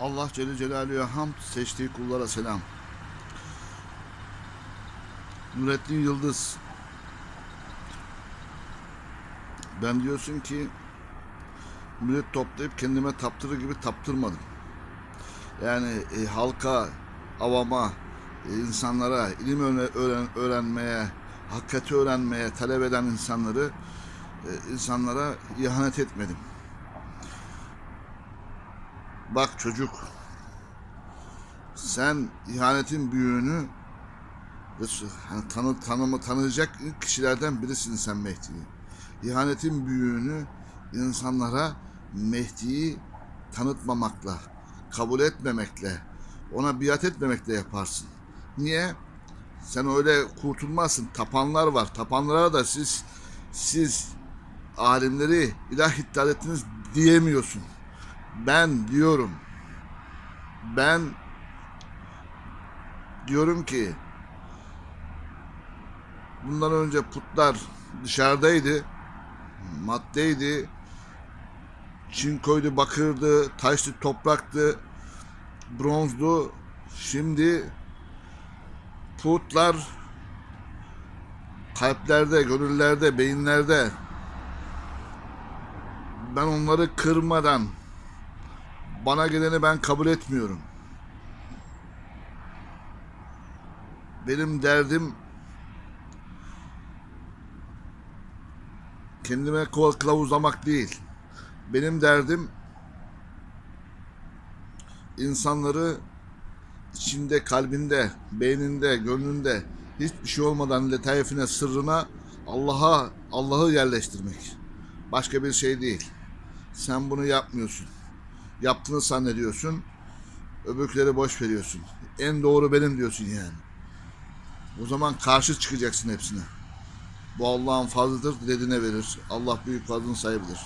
Allah Celle Celaluhu'ya hamd, seçtiği kullara selam. Nurettin Yıldız. Ben diyorsun ki millet toplayıp kendime taptırır gibi taptırmadım. Yani e, halka, avama, e, insanlara, ilim öğren- öğren- öğrenmeye, hakikati öğrenmeye talep eden insanları e, insanlara ihanet etmedim. Bak çocuk, sen ihanetin büyüğünü hani tanı, tanımı tanıyacak kişilerden birisin sen Mehdi'yi. İhanetin büyüğünü insanlara Mehdi'yi tanıtmamakla, kabul etmemekle, ona biat etmemekle yaparsın. Niye? Sen öyle kurtulmazsın. Tapanlar var. Tapanlara da siz siz alimleri ilah iddia ettiniz diyemiyorsun. Ben diyorum. Ben diyorum ki bundan önce putlar dışarıdaydı. Maddeydi. Çinkoydu, bakırdı, taşlı topraktı, bronzdu. Şimdi putlar kalplerde, gönüllerde, beyinlerde. Ben onları kırmadan bana geleni ben kabul etmiyorum. Benim derdim kendime kol kılavuzlamak değil. Benim derdim insanları içinde, kalbinde, beyninde, gönlünde hiçbir şey olmadan letaifine, sırrına Allah'a Allah'ı yerleştirmek. Başka bir şey değil. Sen bunu yapmıyorsun. Yaptığını zannediyorsun. Öbürkleri boş veriyorsun. En doğru benim diyorsun yani. O zaman karşı çıkacaksın hepsine. Bu Allah'ın fazlıdır, dediğine verir. Allah büyük fazlın sahibidir.